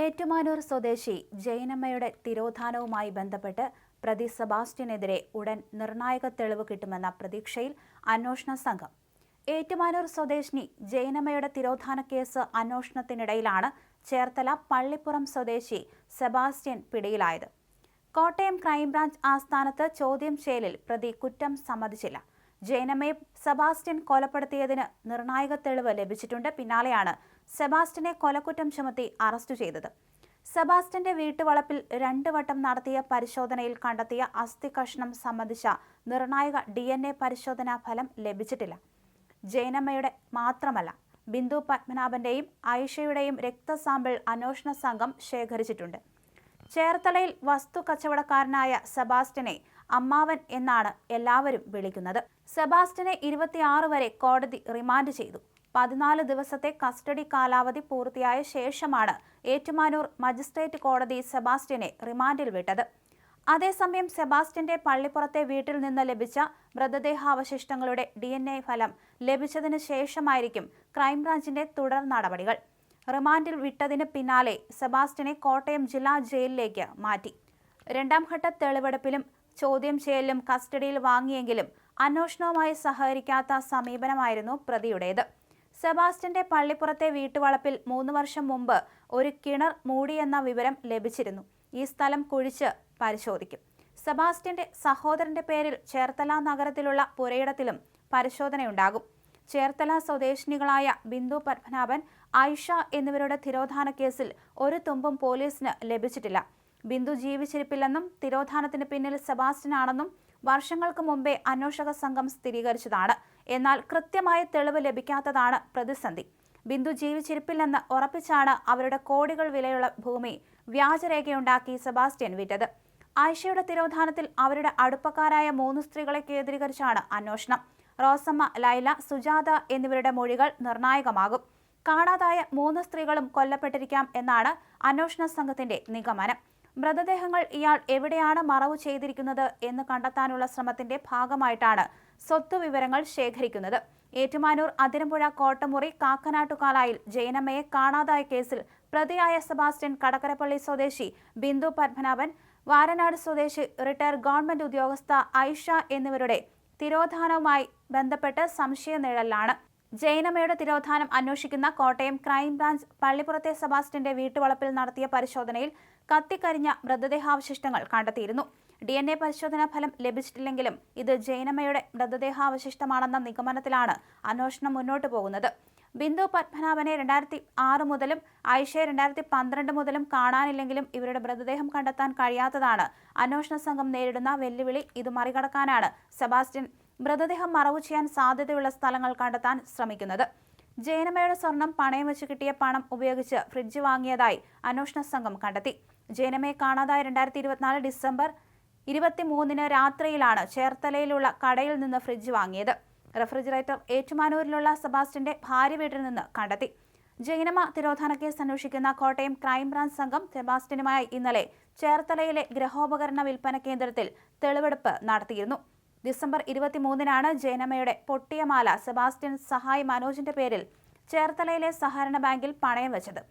ഏറ്റുമാനൂർ സ്വദേശി ജയനമ്മയുടെ തിരോധാനവുമായി ബന്ധപ്പെട്ട് പ്രതി സെബാസ്റ്റ്യനെതിരെ ഉടൻ നിർണായക തെളിവ് കിട്ടുമെന്ന പ്രതീക്ഷയിൽ അന്വേഷണ സംഘം. ഏറ്റുമാനൂർ സ്വദേശിനി ജയനമ്മയുടെ തിരോധാന കേസ് അന്വേഷണത്തിനിടയിലാണ് ചേർത്തല പള്ളിപ്പുറം സ്വദേശി സെബാസ്റ്റ്യൻ പിടിയിലായത്. കോട്ടയം ക്രൈംബ്രാഞ്ച് ആസ്ഥാനത്ത് ചോദ്യം ചെയ്യലിൽ പ്രതി കുറ്റം സമ്മതിച്ചില്ല. ജൈനമ്മയെ സെബാസ്റ്റ്യൻ കൊലപ്പെടുത്തിയതിന് നിർണായക തെളിവ് ലഭിച്ചിട്ടുണ്ട്. പിന്നാലെയാണ് സെബാസ്റ്റ്യനെ കൊലക്കുറ്റം ചുമത്തി അറസ്റ്റ് ചെയ്തത്. സെബാസ്റ്റ്യന്റെ വീട്ടുവളപ്പിൽ രണ്ടു വട്ടം നടത്തിയ പരിശോധനയിൽ കണ്ടെത്തിയ അസ്ഥി കഷ്ണം സംബന്ധിച്ച നിർണായക ഡി എൻ എ പരിശോധനാ ഫലം ലഭിച്ചിട്ടില്ല. ജൈനമ്മയുടെ മാത്രമല്ല ബിന്ദു പത്മനാഭന്റെയും ആയിഷയുടെയും രക്തസാമ്പിൾ അന്വേഷണ സംഘം ശേഖരിച്ചിട്ടുണ്ട്. ചേർത്തലയിൽ വസ്തു കച്ചവടക്കാരനായ സെബാസ്റ്റ്യനെ അമ്മാവൻ എന്നാണ് എല്ലാവരും വിളിക്കുന്നത്. സെബാസ്റ്റ്യനെ ഇരുപത്തിയാറ് വരെ കോടതി റിമാൻഡ് ചെയ്തു. പതിനാല് ദിവസത്തെ കസ്റ്റഡി കാലാവധി പൂർത്തിയായ ശേഷമാണ് ഏറ്റുമാനൂർ മജിസ്ട്രേറ്റ് കോടതി സെബാസ്റ്റ്യനെ റിമാൻഡിൽ വിട്ടത്. അതേസമയം സെബാസ്റ്റ്യന്റെ പള്ളിപ്പുറത്തെ വീട്ടിൽ നിന്ന് ലഭിച്ച മൃതദേഹാവശിഷ്ടങ്ങളുടെ ഡി ഫലം ലഭിച്ചതിന് ശേഷമായിരിക്കും ക്രൈംബ്രാഞ്ചിന്റെ തുടർ നടപടികൾ. റിമാൻഡിൽ വിട്ടതിന് പിന്നാലെ സെബാസ്റ്റ്യനെ കോട്ടയം ജില്ലാ ജയിലിലേക്ക് മാറ്റി. രണ്ടാം ഘട്ട തെളിവെടുപ്പിലും ചോദ്യം ചെയ്യലിലും കസ്റ്റഡിയിൽ വാങ്ങിയെങ്കിലും അന്വേഷണവുമായി സഹകരിക്കാത്ത സമീപനമായിരുന്നു പ്രതിയുടേത്. സെബാസ്റ്റ്യന്റെ പള്ളിപ്പുറത്തെ വീട്ടുവളപ്പിൽ മൂന്ന് വർഷം മുമ്പ് ഒരു കിണർ മൂടിയെന്ന വിവരം ലഭിച്ചിരുന്നു. ഈ സ്ഥലം കുഴിച്ച് പരിശോധിക്കും. സെബാസ്റ്റ്യന്റെ സഹോദരന്റെ പേരിൽ ചേർത്തല നഗരത്തിലുള്ള പുരയിടത്തിലും പരിശോധനയുണ്ടാകും. ചേർത്തല സ്വദേശിനികളായ ബിന്ദു പത്മനാഭൻ ഐഷ എന്നിവരുടെ തിരോധാന കേസിൽ ഒരു തുമ്പും പോലീസിന് ലഭിച്ചിട്ടില്ല. ബിന്ദു ജീവിച്ചിരിപ്പില്ലെന്നും തിരോധാനത്തിന് പിന്നിൽ സെബാസ്റ്റ്യനാണെന്നും വർഷങ്ങൾക്ക് മുമ്പേ അന്വേഷക സംഘം സ്ഥിരീകരിച്ചതാണ്. എന്നാൽ കൃത്യമായ തെളിവ് ലഭിക്കാത്തതാണ് പ്രതിസന്ധി. ബിന്ദു ജീവിച്ചിരിപ്പില്ലെന്ന് ഉറപ്പിച്ചാണ് അവരുടെ കോടികൾ വിലയുള്ള ഭൂമി വ്യാജരേഖയുണ്ടാക്കി സെബാസ്റ്റ്യൻ വിറ്റത്. ആയിഷയുടെ തിരോധാനത്തിൽ അവരുടെ അടുപ്പക്കാരായ മൂന്ന് സ്ത്രീകളെ കേന്ദ്രീകരിച്ചാണ് അന്വേഷണം. റോസമ്മ ലൈല സുജാത എന്നിവരുടെ മൊഴികൾ നിർണായകമാകും. കാണാതായ മൂന്ന് സ്ത്രീകളും കൊല്ലപ്പെട്ടിരിക്കാം എന്നാണ് അന്വേഷണ സംഘത്തിന്റെ നിഗമനം. മൃതദേഹങ്ങൾ ഇയാൾ എവിടെയാണ് മറവ് ചെയ്തിരിക്കുന്നത് എന്ന് കണ്ടെത്താനുള്ള ശ്രമത്തിന്റെ ഭാഗമായിട്ടാണ് സ്വത്ത് വിവരങ്ങൾ ശേഖരിക്കുന്നത്. ഏറ്റുമാനൂർ അതിരമ്പുഴ കോട്ടമുറി കാക്കനാട്ടുകാലായിൽ ജയനമ്മയെ കാണാതായ കേസിൽ പ്രതിയായ സെബാസ്റ്റ്യൻ കടക്കരപ്പള്ളി സ്വദേശി ബിന്ദു പത്മനാഭൻ വാരനാട് സ്വദേശി റിട്ടയർ ഗവൺമെന്റ് ഉദ്യോഗസ്ഥ ഐഷ എന്നിവരുടെ തിരോധാനവുമായി ബന്ധപ്പെട്ട് സംശയനിഴലിലാണ്. ജൈനമ്മയുടെ തിരോധാനം അന്വേഷിക്കുന്ന കോട്ടയം ക്രൈംബ്രാഞ്ച് പള്ളിപ്പുറത്തെ സെബാസ്റ്റ്യന്റെ വീട്ടുവളപ്പിൽ നടത്തിയ പരിശോധനയിൽ കത്തിക്കരിഞ്ഞ മൃതദേഹാവശിഷ്ടങ്ങൾ കണ്ടെത്തിയിരുന്നു. ഡി എൻ എ പരിശോധനാ ഫലം ലഭിച്ചിട്ടില്ലെങ്കിലും ഇത് ജൈനമ്മയുടെ മൃതദേഹാവശിഷ്ടമാണെന്ന നിഗമനത്തിലാണ് അന്വേഷണം മുന്നോട്ട് പോകുന്നത്. ബിന്ദു പത്മനാഭനെ രണ്ടായിരത്തി ആറ് മുതലും ഐഷയെ രണ്ടായിരത്തി പന്ത്രണ്ട് മുതലും കാണാനില്ലെങ്കിലും ഇവരുടെ മൃതദേഹം കണ്ടെത്താൻ കഴിയാത്തതാണ്. അന്വേഷണ സംഘം നേരിടുന്ന വെല്ലുവിളി ഇത് മറികടക്കാനാണ്. സെബാസ്റ്റ്യൻ മൃതദേഹം മറവു ചെയ്യാൻ സാധ്യതയുള്ള സ്ഥലങ്ങൾ കണ്ടെത്താൻ ശ്രമിക്കുന്നത്. ജയനമ്മയുടെ സ്വർണം പണയം വെച്ച് കിട്ടിയ പണം ഉപയോഗിച്ച് ഫ്രിഡ്ജ് വാങ്ങിയതായി അന്വേഷണ സംഘം കണ്ടെത്തി. ജയനമ്മയെ കാണാതായ രണ്ടായിരത്തി ഇരുപത്തിനാല് ഡിസംബർ ഇരുപത്തിമൂന്നിന് രാത്രിയിലാണ് ചേർത്തലയിലുള്ള കടയിൽ നിന്ന് ഫ്രിഡ്ജ് വാങ്ങിയത്. റെഫ്രിജറേറ്റർ ഏറ്റുമാനൂരിലുള്ള സെബാസ്റ്റിന്റെ ഭാര്യ വീട്ടിൽ നിന്ന് കണ്ടെത്തി. ജൈനമ തിരോധാന കേസ് അന്വേഷിക്കുന്ന കോട്ടയം ക്രൈംബ്രാഞ്ച് സംഘം സെബാസ്റ്റിനുമായി ഇന്നലെ ചേർത്തലയിലെ ഗ്രഹോപകരണ വിൽപ്പന കേന്ദ്രത്തിൽ തെളിവെടുപ്പ് നടത്തിയിരുന്നു. ഡിസംബർ ഇരുപത്തിമൂന്നിനാണ് ജയനമ്മയുടെ പൊട്ടിയ മാല സെബാസ്റ്റ്യൻ സഹായ് മനോജിന്റെ പേരിൽ ചേർത്തലയിലെ സഹകരണ ബാങ്കിൽ പണയം വെച്ചത്.